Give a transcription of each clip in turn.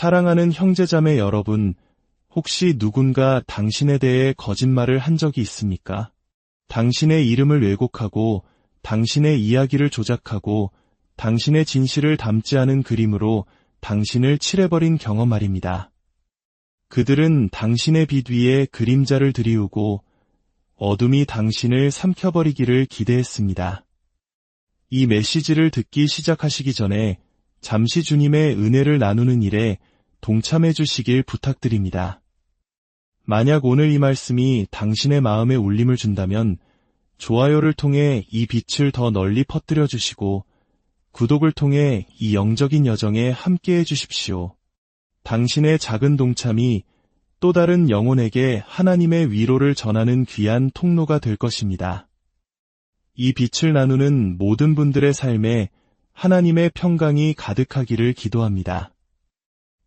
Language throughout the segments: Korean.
사랑하는 형제자매 여러분, 혹시 누군가 당신에 대해 거짓말을 한 적이 있습니까? 당신의 이름을 왜곡하고 당신의 이야기를 조작하고 당신의 진실을 담지 않은 그림으로 당신을 칠해버린 경험 말입니다. 그들은 당신의 빛 위에 그림자를 들이우고 어둠이 당신을 삼켜버리기를 기대했습니다. 이 메시지를 듣기 시작하시기 전에 잠시 주님의 은혜를 나누는 일에 동참해 주시길 부탁드립니다. 만약 오늘 이 말씀이 당신의 마음에 울림을 준다면 좋아요를 통해 이 빛을 더 널리 퍼뜨려 주시고 구독을 통해 이 영적인 여정에 함께 해 주십시오. 당신의 작은 동참이 또 다른 영혼에게 하나님의 위로를 전하는 귀한 통로가 될 것입니다. 이 빛을 나누는 모든 분들의 삶에 하나님의 평강이 가득하기를 기도합니다.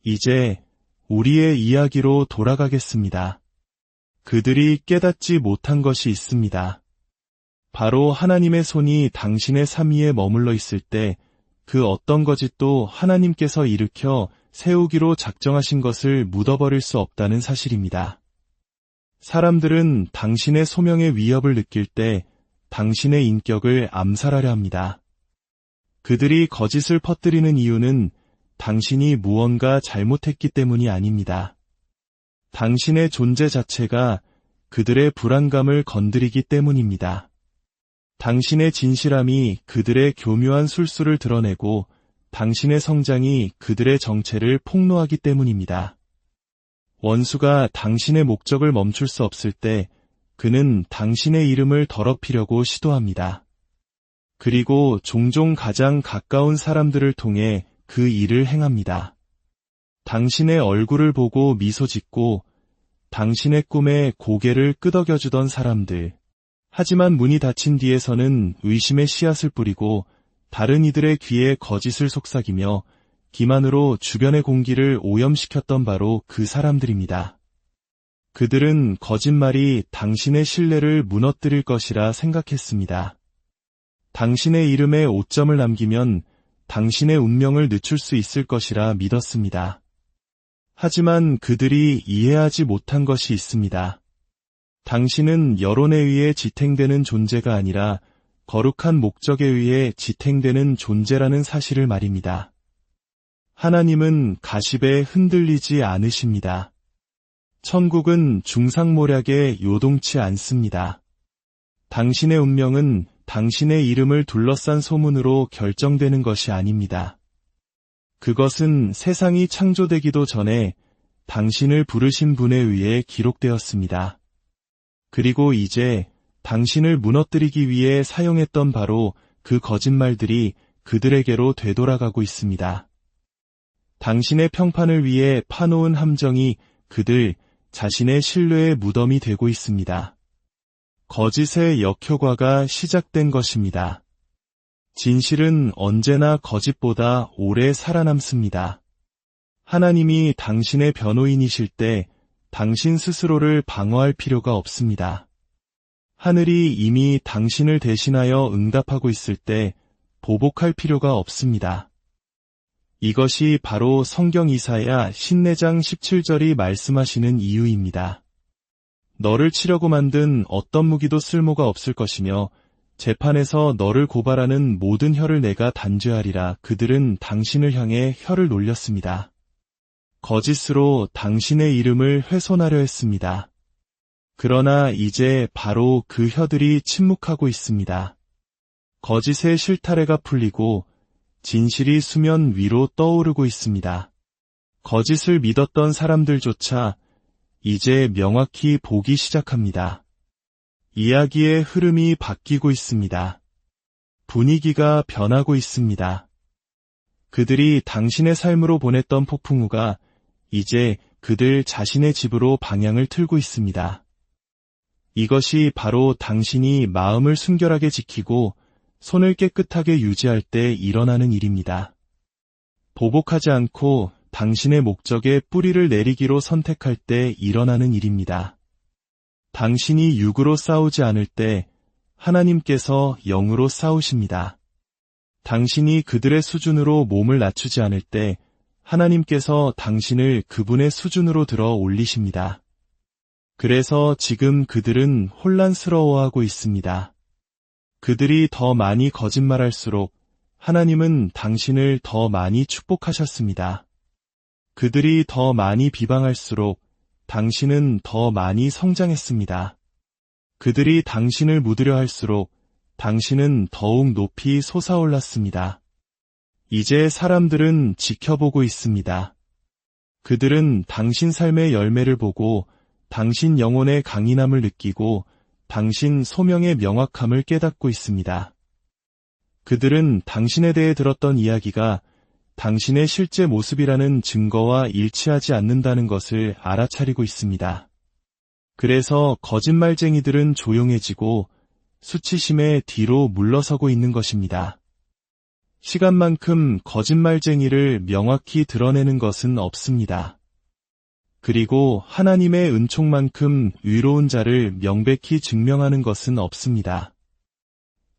이제 우리의 이야기로 돌아가겠습니다. 그들이 깨닫지 못한 것이 있습니다. 바로 하나님의 손이 당신의 삶 위에 머물러 있을 때 그 어떤 거짓도 하나님께서 일으켜 세우기로 작정하신 것을 묻어버릴 수 없다는 사실입니다. 사람들은 당신의 소명의 위협을 느낄 때 당신의 인격을 암살하려 합니다. 그들이 거짓을 퍼뜨리는 이유는 당신이 무언가 잘못했기 때문이 아닙니다. 당신의 존재 자체가 그들의 불안감을 건드리기 때문입니다. 당신의 진실함이 그들의 교묘한 술수를 드러내고 당신의 성장이 그들의 정체를 폭로하기 때문입니다. 원수가 당신의 목적을 멈출 수 없을 때 그는 당신의 이름을 더럽히려고 시도합니다. 그리고 종종 가장 가까운 사람들을 통해 그 일을 행합니다. 당신의 얼굴을 보고 미소 짓고 당신의 꿈에 고개를 끄덕여주던 사람들. 하지만 문이 닫힌 뒤에서는 의심의 씨앗을 뿌리고 다른 이들의 귀에 거짓을 속삭이며 기만으로 주변의 공기를 오염시켰던 바로 그 사람들입니다. 그들은 거짓말이 당신의 신뢰를 무너뜨릴 것이라 생각했습니다. 당신의 이름에 오점을 남기면 당신의 운명을 늦출 수 있을 것이라 믿었습니다. 하지만 그들이 이해하지 못한 것이 있습니다. 당신은 여론에 의해 지탱되는 존재가 아니라 거룩한 목적에 의해 지탱되는 존재라는 사실을 말입니다. 하나님은 가십에 흔들리지 않으십니다. 천국은 중상모략에 요동치 않습니다. 당신의 운명은 당신의 이름을 둘러싼 소문으로 결정되는 것이 아닙니다. 그것은 세상이 창조되기도 전에 당신을 부르신 분에 의해 기록되었습니다. 그리고 이제 당신을 무너뜨리기 위해 사용했던 바로 그 거짓말들이 그들에게로 되돌아가고 있습니다. 당신의 평판을 위해 파놓은 함정이 그들 자신의 신뢰의 무덤이 되고 있습니다. 거짓의 역효과가 시작된 것입니다. 진실은 언제나 거짓보다 오래 살아남습니다. 하나님이 당신의 변호인이실 때 당신 스스로를 방어할 필요가 없습니다. 하늘이 이미 당신을 대신하여 응답하고 있을 때 보복할 필요가 없습니다. 이것이 바로 성경 이사야 신내장 17절이 말씀하시는 이유입니다. 너를 치려고 만든 어떤 무기도 쓸모가 없을 것이며 재판에서 너를 고발하는 모든 혀를 내가 단죄하리라 그들은 당신을 향해 혀를 놀렸습니다. 거짓으로 당신의 이름을 훼손하려 했습니다. 그러나 이제 바로 그 혀들이 침묵하고 있습니다. 거짓의 실타래가 풀리고 진실이 수면 위로 떠오르고 있습니다. 거짓을 믿었던 사람들조차 이제 명확히 보기 시작합니다. 이야기의 흐름이 바뀌고 있습니다. 분위기가 변하고 있습니다. 그들이 당신의 삶으로 보냈던 폭풍우가 이제 그들 자신의 집으로 방향을 틀고 있습니다. 이것이 바로 당신이 마음을 순결하게 지키고 손을 깨끗하게 유지할 때 일어나는 일입니다. 보복하지 않고 당신의 목적에 뿌리를 내리기로 선택할 때 일어나는 일입니다. 당신이 육으로 싸우지 않을 때 하나님께서 영으로 싸우십니다. 당신이 그들의 수준으로 몸을 낮추지 않을 때 하나님께서 당신을 그분의 수준으로 들어 올리십니다. 그래서 지금 그들은 혼란스러워하고 있습니다. 그들이 더 많이 거짓말할수록 하나님은 당신을 더 많이 축복하셨습니다. 그들이 더 많이 비방할수록 당신은 더 많이 성장했습니다. 그들이 당신을 묻으려 할수록 당신은 더욱 높이 솟아올랐습니다. 이제 사람들은 지켜보고 있습니다. 그들은 당신 삶의 열매를 보고 당신 영혼의 강인함을 느끼고 당신 소명의 명확함을 깨닫고 있습니다. 그들은 당신에 대해 들었던 이야기가 당신의 실제 모습이라는 증거와 일치하지 않는다는 것을 알아차리고 있습니다. 그래서 거짓말쟁이들은 조용해지고 수치심에 뒤로 물러서고 있는 것입니다. 시간만큼 거짓말쟁이를 명확히 드러내는 것은 없습니다. 그리고 하나님의 은총만큼 위로운 자를 명백히 증명하는 것은 없습니다.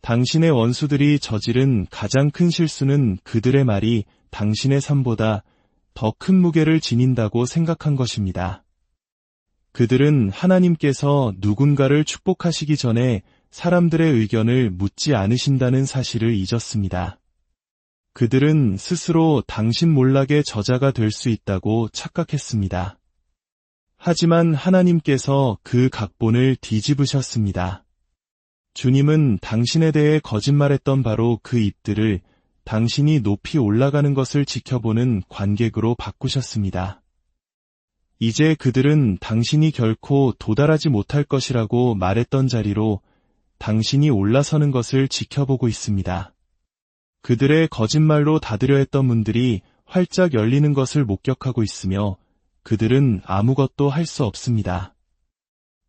당신의 원수들이 저지른 가장 큰 실수는 그들의 말이 당신의 삶보다 더 큰 무게를 지닌다고 생각한 것입니다. 그들은 하나님께서 누군가를 축복하시기 전에 사람들의 의견을 묻지 않으신다는 사실을 잊었습니다. 그들은 스스로 당신 몰락의 저자가 될 수 있다고 착각했습니다. 하지만 하나님께서 그 각본을 뒤집으셨습니다. 주님은 당신에 대해 거짓말했던 바로 그 입들을 당신이 높이 올라가는 것을 지켜보는 관객으로 바꾸셨습니다. 이제 그들은 당신이 결코 도달하지 못할 것이라고 말했던 자리로 당신이 올라서는 것을 지켜보고 있습니다. 그들의 거짓말로 닫으려 했던 문들이 활짝 열리는 것을 목격하고 있으며 그들은 아무것도 할 수 없습니다.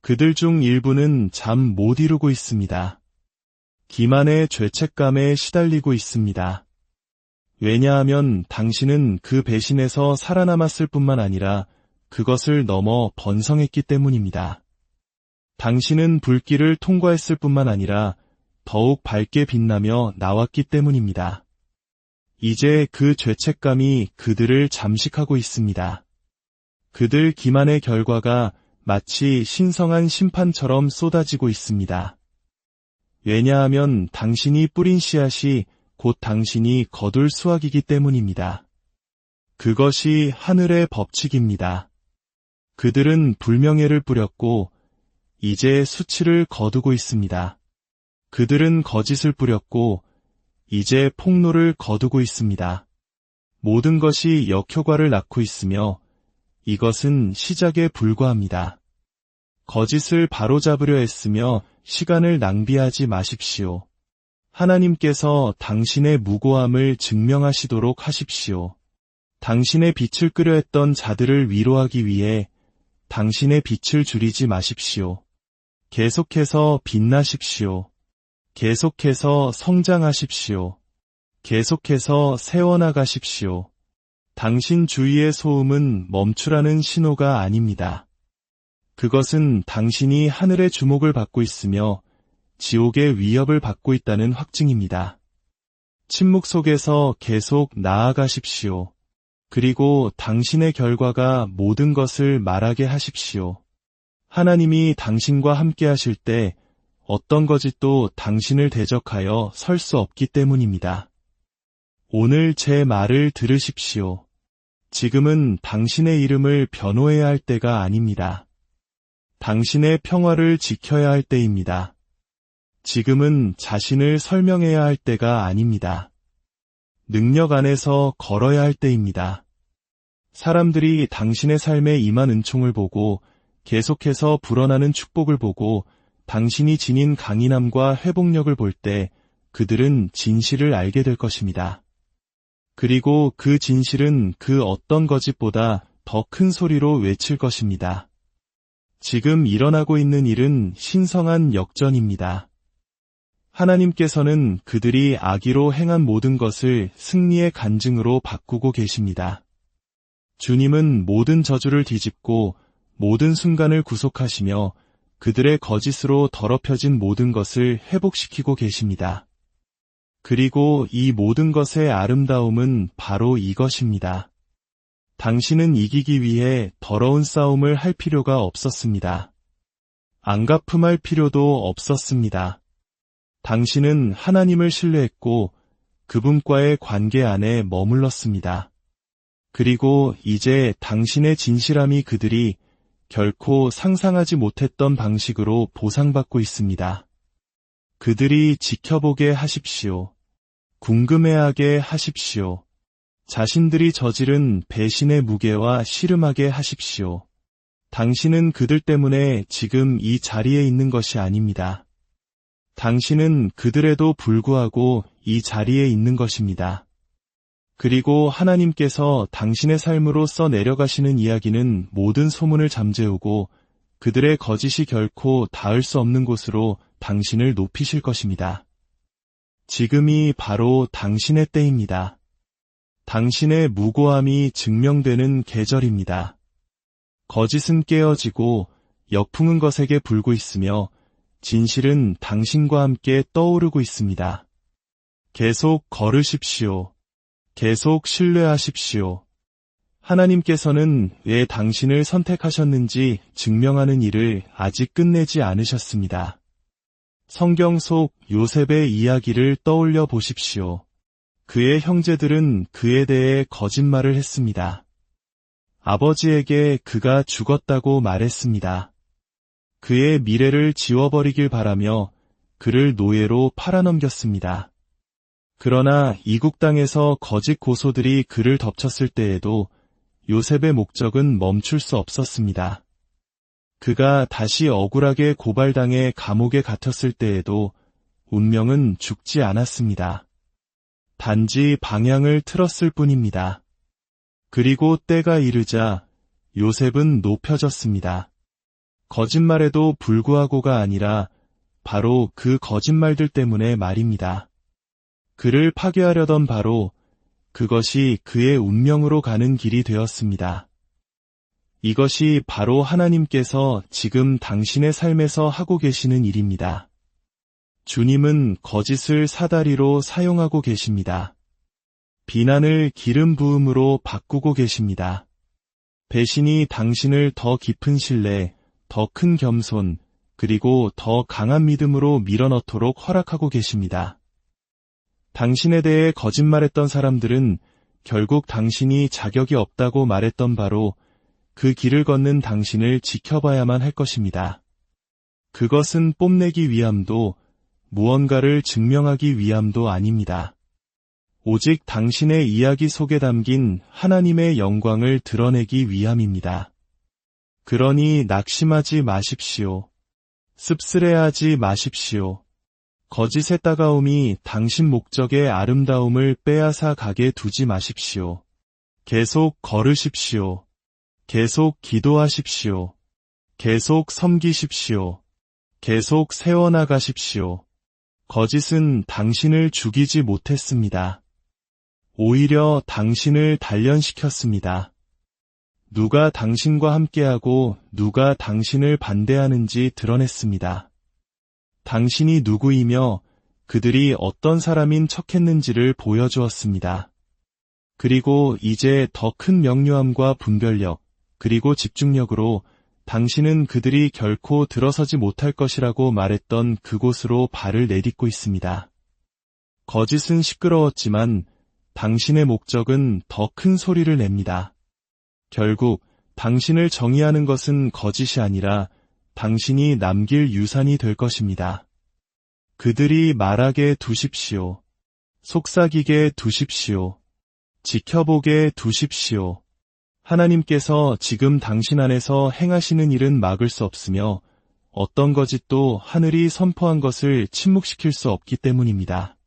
그들 중 일부는 잠 못 이루고 있습니다. 기만의 죄책감에 시달리고 있습니다. 왜냐하면 당신은 그 배신에서 살아남았을 뿐만 아니라 그것을 넘어 번성했기 때문입니다. 당신은 불길을 통과했을 뿐만 아니라 더욱 밝게 빛나며 나왔기 때문입니다. 이제 그 죄책감이 그들을 잠식하고 있습니다. 그들 기만의 결과가 마치 신성한 심판처럼 쏟아지고 있습니다. 왜냐하면 당신이 뿌린 씨앗이 곧 당신이 거둘 수확이기 때문입니다. 그것이 하늘의 법칙입니다. 그들은 불명예를 뿌렸고 이제 수치를 거두고 있습니다. 그들은 거짓을 뿌렸고 이제 폭로를 거두고 있습니다. 모든 것이 역효과를 낳고 있으며 이것은 시작에 불과합니다. 거짓을 바로잡으려 했으며 시간을 낭비하지 마십시오. 하나님께서 당신의 무고함을 증명하시도록 하십시오. 당신의 빛을 끄려 했던 자들을 위로하기 위해 당신의 빛을 줄이지 마십시오. 계속해서 빛나십시오. 계속해서 성장하십시오. 계속해서 세워나가십시오. 당신 주위의 소음은 멈추라는 신호가 아닙니다. 그것은 당신이 하늘의 주목을 받고 있으며 지옥의 위협을 받고 있다는 확증입니다. 침묵 속에서 계속 나아가십시오. 그리고 당신의 결과가 모든 것을 말하게 하십시오. 하나님이 당신과 함께 하실 때 어떤 거짓도 당신을 대적하여 설 수 없기 때문입니다. 오늘 제 말을 들으십시오. 지금은 당신의 이름을 변호해야 할 때가 아닙니다. 당신의 평화를 지켜야 할 때입니다. 지금은 자신을 설명해야 할 때가 아닙니다. 능력 안에서 걸어야 할 때입니다. 사람들이 당신의 삶에 임한 은총을 보고 계속해서 불어나는 축복을 보고 당신이 지닌 강인함과 회복력을 볼 때 그들은 진실을 알게 될 것입니다. 그리고 그 진실은 그 어떤 거짓보다 더 큰 소리로 외칠 것입니다. 지금 일어나고 있는 일은 신성한 역전입니다. 하나님께서는 그들이 악의로 행한 모든 것을 승리의 간증으로 바꾸고 계십니다. 주님은 모든 저주를 뒤집고 모든 순간을 구속하시며 그들의 거짓으로 더럽혀진 모든 것을 회복시키고 계십니다. 그리고 이 모든 것의 아름다움은 바로 이것입니다. 당신은 이기기 위해 더러운 싸움을 할 필요가 없었습니다. 안가품할 필요도 없었습니다. 당신은 하나님을 신뢰했고 그분과의 관계 안에 머물렀습니다. 그리고 이제 당신의 진실함이 그들이 결코 상상하지 못했던 방식으로 보상받고 있습니다. 그들이 지켜보게 하십시오. 궁금해하게 하십시오. 자신들이 저지른 배신의 무게와 씨름하게 하십시오. 당신은 그들 때문에 지금 이 자리에 있는 것이 아닙니다. 당신은 그들에도 불구하고 이 자리에 있는 것입니다. 그리고 하나님께서 당신의 삶으로 써 내려가시는 이야기는 모든 소문을 잠재우고 그들의 거짓이 결코 닿을 수 없는 곳으로 당신을 높이실 것입니다. 지금이 바로 당신의 때입니다. 당신의 무고함이 증명되는 계절입니다. 거짓은 깨어지고 역풍은 것에게 불고 있으며 진실은 당신과 함께 떠오르고 있습니다. 계속 걸으십시오. 계속 신뢰하십시오. 하나님께서는 왜 당신을 선택하셨는지 증명하는 일을 아직 끝내지 않으셨습니다. 성경 속 요셉의 이야기를 떠올려 보십시오. 그의 형제들은 그에 대해 거짓말을 했습니다. 아버지에게 그가 죽었다고 말했습니다. 그의 미래를 지워버리길 바라며 그를 노예로 팔아넘겼습니다. 그러나 이국 땅에서 거짓 고소들이 그를 덮쳤을 때에도 요셉의 목적은 멈출 수 없었습니다. 그가 다시 억울하게 고발당해 감옥에 갇혔을 때에도 운명은 죽지 않았습니다. 단지 방향을 틀었을 뿐입니다. 그리고 때가 이르자 요셉은 높여졌습니다. 거짓말에도 불구하고가 아니라 바로 그 거짓말들 때문에 말입니다. 그를 파괴하려던 바로 그것이 그의 운명으로 가는 길이 되었습니다. 이것이 바로 하나님께서 지금 당신의 삶에서 하고 계시는 일입니다. 주님은 거짓을 사다리로 사용하고 계십니다. 비난을 기름 부음으로 바꾸고 계십니다. 배신이 당신을 더 깊은 신뢰, 더 큰 겸손, 그리고 더 강한 믿음으로 밀어넣도록 허락하고 계십니다. 당신에 대해 거짓말했던 사람들은 결국 당신이 자격이 없다고 말했던 바로 그 길을 걷는 당신을 지켜봐야만 할 것입니다. 그것은 뽐내기 위함도 무언가를 증명하기 위함도 아닙니다. 오직 당신의 이야기 속에 담긴 하나님의 영광을 드러내기 위함입니다. 그러니 낙심하지 마십시오. 씁쓸해하지 마십시오. 거짓의 따가움이 당신 목적의 아름다움을 빼앗아 가게 두지 마십시오. 계속 걸으십시오. 계속 기도하십시오. 계속 섬기십시오. 계속 세워나가십시오. 거짓은 당신을 죽이지 못했습니다. 오히려 당신을 단련시켰습니다. 누가 당신과 함께하고 누가 당신을 반대하는지 드러냈습니다. 당신이 누구이며 그들이 어떤 사람인 척했는지를 보여주었습니다. 그리고 이제 더 큰 명료함과 분별력, 그리고 집중력으로 당신은 그들이 결코 들어서지 못할 것이라고 말했던 그곳으로 발을 내딛고 있습니다. 거짓은 시끄러웠지만 당신의 목적은 더 큰 소리를 냅니다. 결국 당신을 정의하는 것은 거짓이 아니라 당신이 남길 유산이 될 것입니다. 그들이 말하게 두십시오. 속삭이게 두십시오. 지켜보게 두십시오. 하나님께서 지금 당신 안에서 행하시는 일은 막을 수 없으며 어떤 거짓도 하늘이 선포한 것을 침묵시킬 수 없기 때문입니다.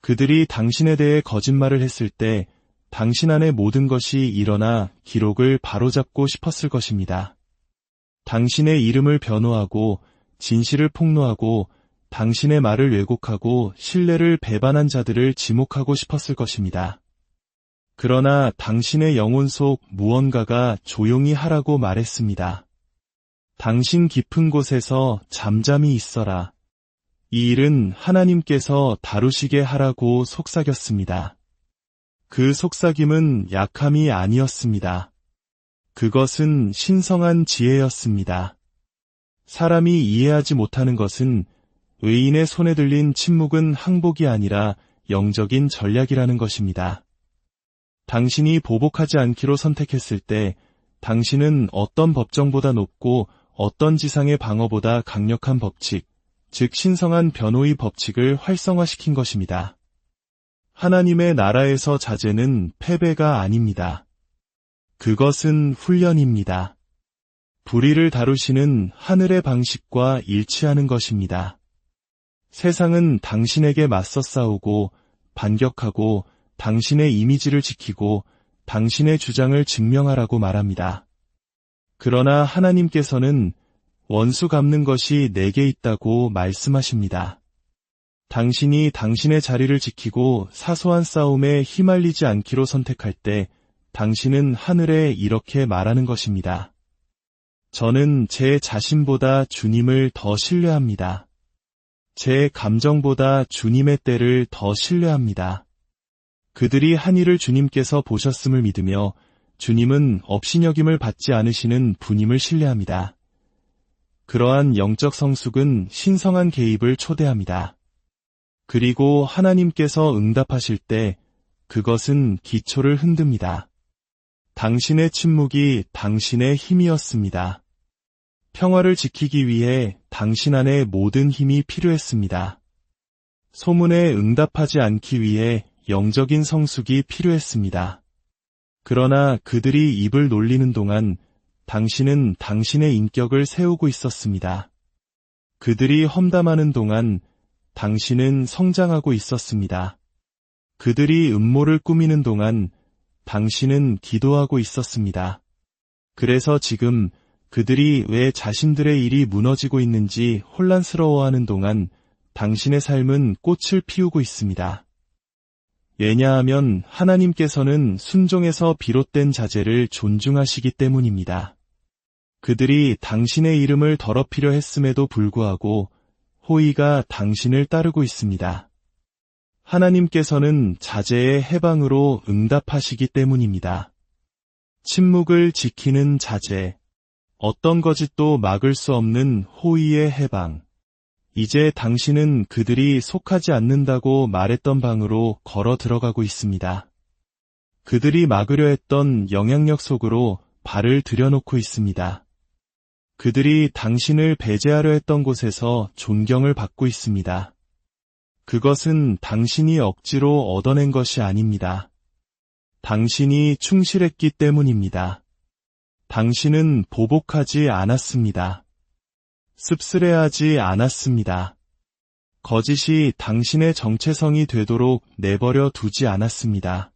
그들이 당신에 대해 거짓말을 했을 때 당신 안의 모든 것이 일어나 기록을 바로잡고 싶었을 것입니다. 당신의 이름을 변호하고 진실을 폭로하고 당신의 말을 왜곡하고 신뢰를 배반한 자들을 지목하고 싶었을 것입니다. 그러나 당신의 영혼 속 무언가가 조용히 하라고 말했습니다. 당신 깊은 곳에서 잠잠히 있어라. 이 일은 하나님께서 다루시게 하라고 속삭였습니다. 그 속삭임은 약함이 아니었습니다. 그것은 신성한 지혜였습니다. 사람이 이해하지 못하는 것은 의인의 손에 들린 침묵은 항복이 아니라 영적인 전략이라는 것입니다. 당신이 보복하지 않기로 선택했을 때 당신은 어떤 법정보다 높고 어떤 지상의 방어보다 강력한 법칙, 즉 신성한 변호의 법칙을 활성화시킨 것입니다. 하나님의 나라에서 자제는 패배가 아닙니다. 그것은 훈련입니다. 불의를 다루시는 하늘의 방식과 일치하는 것입니다. 세상은 당신에게 맞서 싸우고 반격하고 당신의 이미지를 지키고 당신의 주장을 증명하라고 말합니다. 그러나 하나님께서는 원수 갚는 것이 내게 있다고 말씀하십니다. 당신이 당신의 자리를 지키고 사소한 싸움에 휘말리지 않기로 선택할 때 당신은 하늘에 이렇게 말하는 것입니다. 저는 제 자신보다 주님을 더 신뢰합니다. 제 감정보다 주님의 때를 더 신뢰합니다. 그들이 한 일을 주님께서 보셨음을 믿으며 주님은 업신여김을 받지 않으시는 분임을 신뢰합니다. 그러한 영적 성숙은 신성한 개입을 초대합니다. 그리고 하나님께서 응답하실 때 그것은 기초를 흔듭니다. 당신의 침묵이 당신의 힘이었습니다. 평화를 지키기 위해 당신 안에 모든 힘이 필요했습니다. 소문에 응답하지 않기 위해 영적인 성숙이 필요했습니다. 그러나 그들이 입을 놀리는 동안 당신은 당신의 인격을 세우고 있었습니다. 그들이 험담하는 동안 당신은 성장하고 있었습니다. 그들이 음모를 꾸미는 동안 당신은 기도하고 있었습니다. 그래서 지금 그들이 왜 자신들의 일이 무너지고 있는지 혼란스러워하는 동안 당신의 삶은 꽃을 피우고 있습니다. 왜냐하면 하나님께서는 순종에서 비롯된 자제를 존중하시기 때문입니다. 그들이 당신의 이름을 더럽히려 했음에도 불구하고 호의가 당신을 따르고 있습니다. 하나님께서는 자제의 해방으로 응답하시기 때문입니다. 침묵을 지키는 자제, 어떤 거짓도 막을 수 없는 호의의 해방. 이제 당신은 그들이 속하지 않는다고 말했던 방으로 걸어 들어가고 있습니다. 그들이 막으려 했던 영향력 속으로 발을 들여놓고 있습니다. 그들이 당신을 배제하려 했던 곳에서 존경을 받고 있습니다. 그것은 당신이 억지로 얻어낸 것이 아닙니다. 당신이 충실했기 때문입니다. 당신은 보복하지 않았습니다. 씁쓸해하지 않았습니다. 거짓이 당신의 정체성이 되도록 내버려 두지 않았습니다.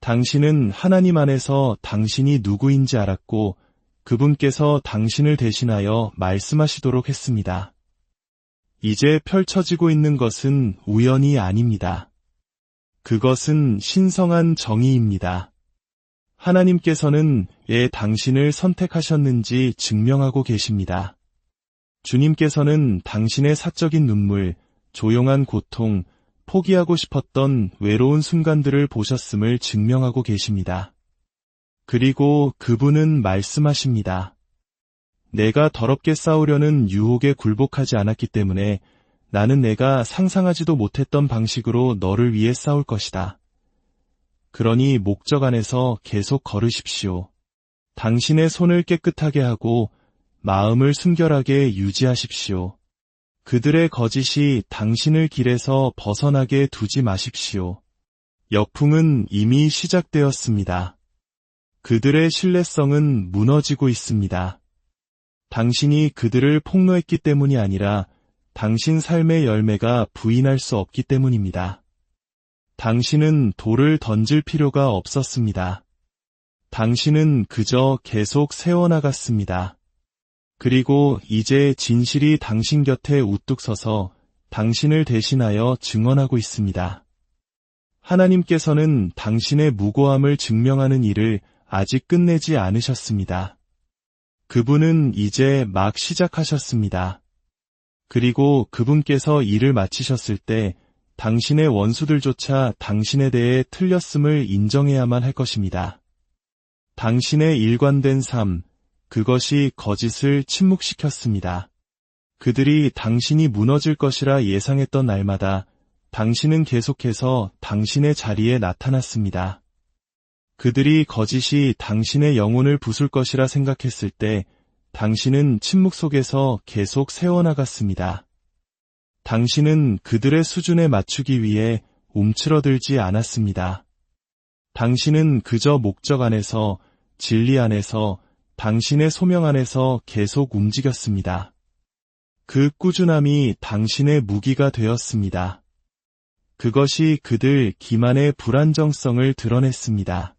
당신은 하나님 안에서 당신이 누구인지 알았고 그분께서 당신을 대신하여 말씀하시도록 했습니다. 이제 펼쳐지고 있는 것은 우연이 아닙니다. 그것은 신성한 정의입니다. 하나님께서는 왜 당신을 선택하셨는지 증명하고 계십니다. 주님께서는 당신의 사적인 눈물, 조용한 고통, 포기하고 싶었던 외로운 순간들을 보셨음을 증명하고 계십니다. 그리고 그분은 말씀하십니다. 내가 더럽게 싸우려는 유혹에 굴복하지 않았기 때문에 나는 내가 상상하지도 못했던 방식으로 너를 위해 싸울 것이다. 그러니 목적 안에서 계속 걸으십시오. 당신의 손을 깨끗하게 하고 마음을 순결하게 유지하십시오. 그들의 거짓이 당신을 길에서 벗어나게 두지 마십시오. 역풍은 이미 시작되었습니다. 그들의 신뢰성은 무너지고 있습니다. 당신이 그들을 폭로했기 때문이 아니라 당신 삶의 열매가 부인할 수 없기 때문입니다. 당신은 돌을 던질 필요가 없었습니다. 당신은 그저 계속 세워나갔습니다. 그리고 이제 진실이 당신 곁에 우뚝 서서 당신을 대신하여 증언하고 있습니다. 하나님께서는 당신의 무고함을 증명하는 일을 아직 끝내지 않으셨습니다. 그분은 이제 막 시작하셨습니다. 그리고 그분께서 일을 마치셨을 때 당신의 원수들조차 당신에 대해 틀렸음을 인정해야만 할 것입니다. 당신의 일관된 삶, 그것이 거짓을 침묵시켰습니다. 그들이 당신이 무너질 것이라 예상했던 날마다 당신은 계속해서 당신의 자리에 나타났습니다. 그들이 거짓이 당신의 영혼을 부술 것이라 생각했을 때 당신은 침묵 속에서 계속 세워나갔습니다. 당신은 그들의 수준에 맞추기 위해 움츠러들지 않았습니다. 당신은 그저 목적 안에서, 진리 안에서, 당신의 소명 안에서 계속 움직였습니다. 그 꾸준함이 당신의 무기가 되었습니다. 그것이 그들 기만의 불안정성을 드러냈습니다.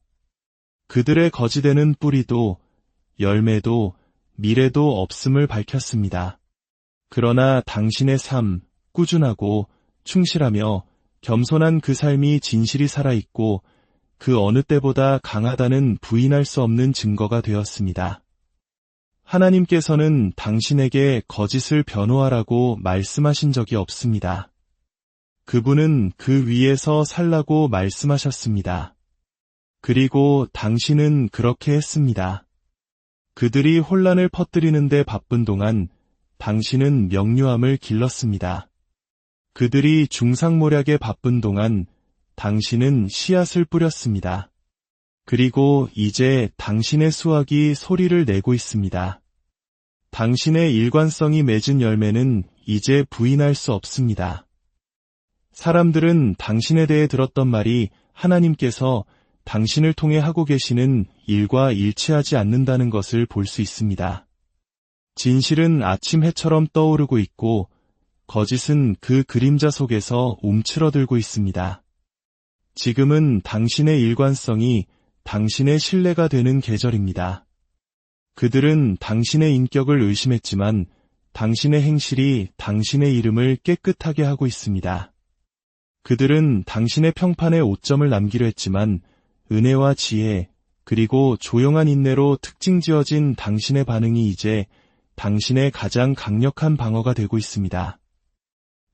그들의 거지되는 뿌리도 열매도 미래도 없음을 밝혔습니다. 그러나 당신의 삶, 꾸준하고 충실하며 겸손한 그 삶이 진실이 살아있고 그 어느 때보다 강하다는 부인할 수 없는 증거가 되었습니다. 하나님께서는 당신에게 거짓을 변호하라고 말씀하신 적이 없습니다. 그분은 그 위에서 살라고 말씀하셨습니다. 그리고 당신은 그렇게 했습니다. 그들이 혼란을 퍼뜨리는데 바쁜 동안 당신은 명료함을 길렀습니다. 그들이 중상모략에 바쁜 동안 당신은 씨앗을 뿌렸습니다. 그리고 이제 당신의 수확이 소리를 내고 있습니다. 당신의 일관성이 맺은 열매는 이제 부인할 수 없습니다. 사람들은 당신에 대해 들었던 말이 하나님께서 당신을 통해 하고 계시는 일과 일치하지 않는다는 것을 볼 수 있습니다. 진실은 아침 해처럼 떠오르고 있고 거짓은 그 그림자 속에서 움츠러들고 있습니다. 지금은 당신의 일관성이 당신의 신뢰가 되는 계절입니다. 그들은 당신의 인격을 의심했지만 당신의 행실이 당신의 이름을 깨끗하게 하고 있습니다. 그들은 당신의 평판에 오점을 남기려 했지만 은혜와 지혜 그리고 조용한 인내로 특징 지어진 당신의 반응이 이제 당신의 가장 강력한 방어가 되고 있습니다.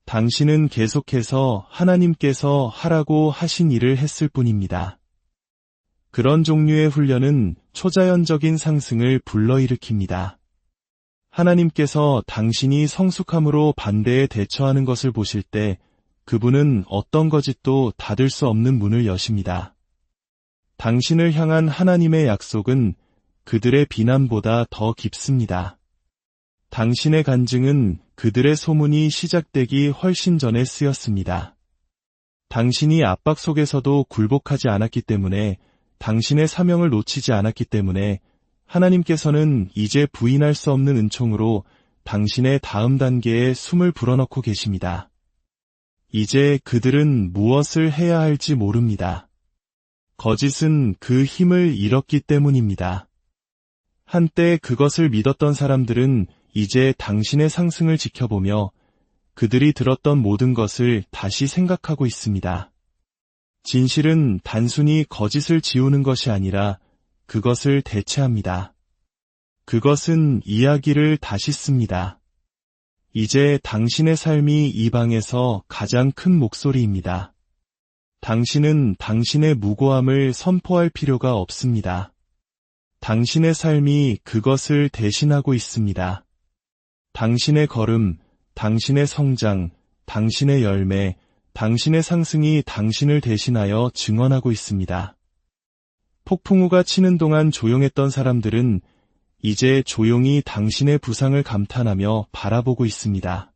당신은 계속해서 하나님께서 하라고 하신 일을 했을 뿐입니다. 그런 종류의 훈련은 초자연적인 상승을 불러일으킵니다. 하나님께서 당신이 성숙함으로 반대에 대처하는 것을 보실 때 그분은 어떤 거짓도 닫을 수 없는 문을 여십니다. 당신을 향한 하나님의 약속은 그들의 비난보다 더 깊습니다. 당신의 간증은 그들의 소문이 시작되기 훨씬 전에 쓰였습니다. 당신이 압박 속에서도 굴복하지 않았기 때문에 당신의 사명을 놓치지 않았기 때문에 하나님께서는 이제 부인할 수 없는 은총으로 당신의 다음 단계에 숨을 불어넣고 계십니다. 이제 그들은 무엇을 해야 할지 모릅니다. 거짓은 그 힘을 잃었기 때문입니다. 한때 그것을 믿었던 사람들은 이제 당신의 상승을 지켜보며 그들이 들었던 모든 것을 다시 생각하고 있습니다. 진실은 단순히 거짓을 지우는 것이 아니라 그것을 대체합니다. 그것은 이야기를 다시 씁니다. 이제 당신의 삶이 이 방에서 가장 큰 목소리입니다. 당신은 당신의 무고함을 선포할 필요가 없습니다. 당신의 삶이 그것을 대신하고 있습니다. 당신의 걸음, 당신의 성장, 당신의 열매, 당신의 상승이 당신을 대신하여 증언하고 있습니다. 폭풍우가 치는 동안 조용했던 사람들은 이제 조용히 당신의 부상을 감탄하며 바라보고 있습니다.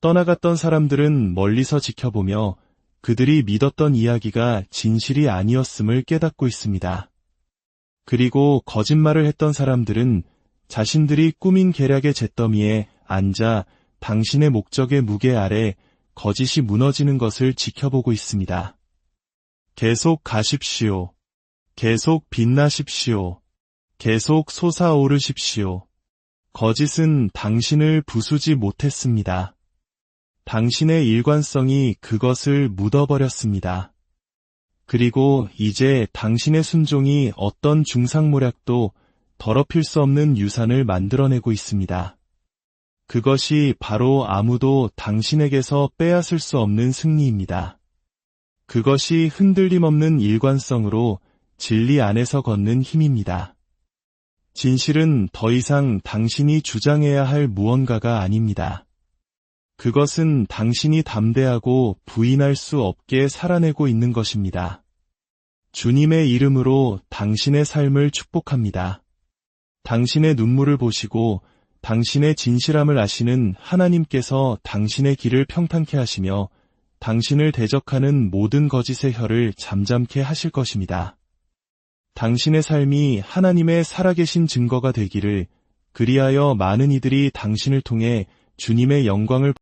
떠나갔던 사람들은 멀리서 지켜보며 그들이 믿었던 이야기가 진실이 아니었음을 깨닫고 있습니다. 그리고 거짓말을 했던 사람들은 자신들이 꾸민 계략의 잿더미에 앉아 당신의 목적의 무게 아래 거짓이 무너지는 것을 지켜보고 있습니다. 계속 가십시오. 계속 빛나십시오. 계속 솟아오르십시오. 거짓은 당신을 부수지 못했습니다. 당신의 일관성이 그것을 묻어버렸습니다. 그리고 이제 당신의 순종이 어떤 중상모략도 더럽힐 수 없는 유산을 만들어내고 있습니다. 그것이 바로 아무도 당신에게서 빼앗을 수 없는 승리입니다. 그것이 흔들림 없는 일관성으로 진리 안에서 걷는 힘입니다. 진실은 더 이상 당신이 주장해야 할 무언가가 아닙니다. 그것은 당신이 담대하고 부인할 수 없게 살아내고 있는 것입니다. 주님의 이름으로 당신의 삶을 축복합니다. 당신의 눈물을 보시고 당신의 진실함을 아시는 하나님께서 당신의 길을 평탄케 하시며 당신을 대적하는 모든 거짓의 혀를 잠잠케 하실 것입니다. 당신의 삶이 하나님의 살아계신 증거가 되기를 그리하여 많은 이들이 당신을 통해 주님의 영광을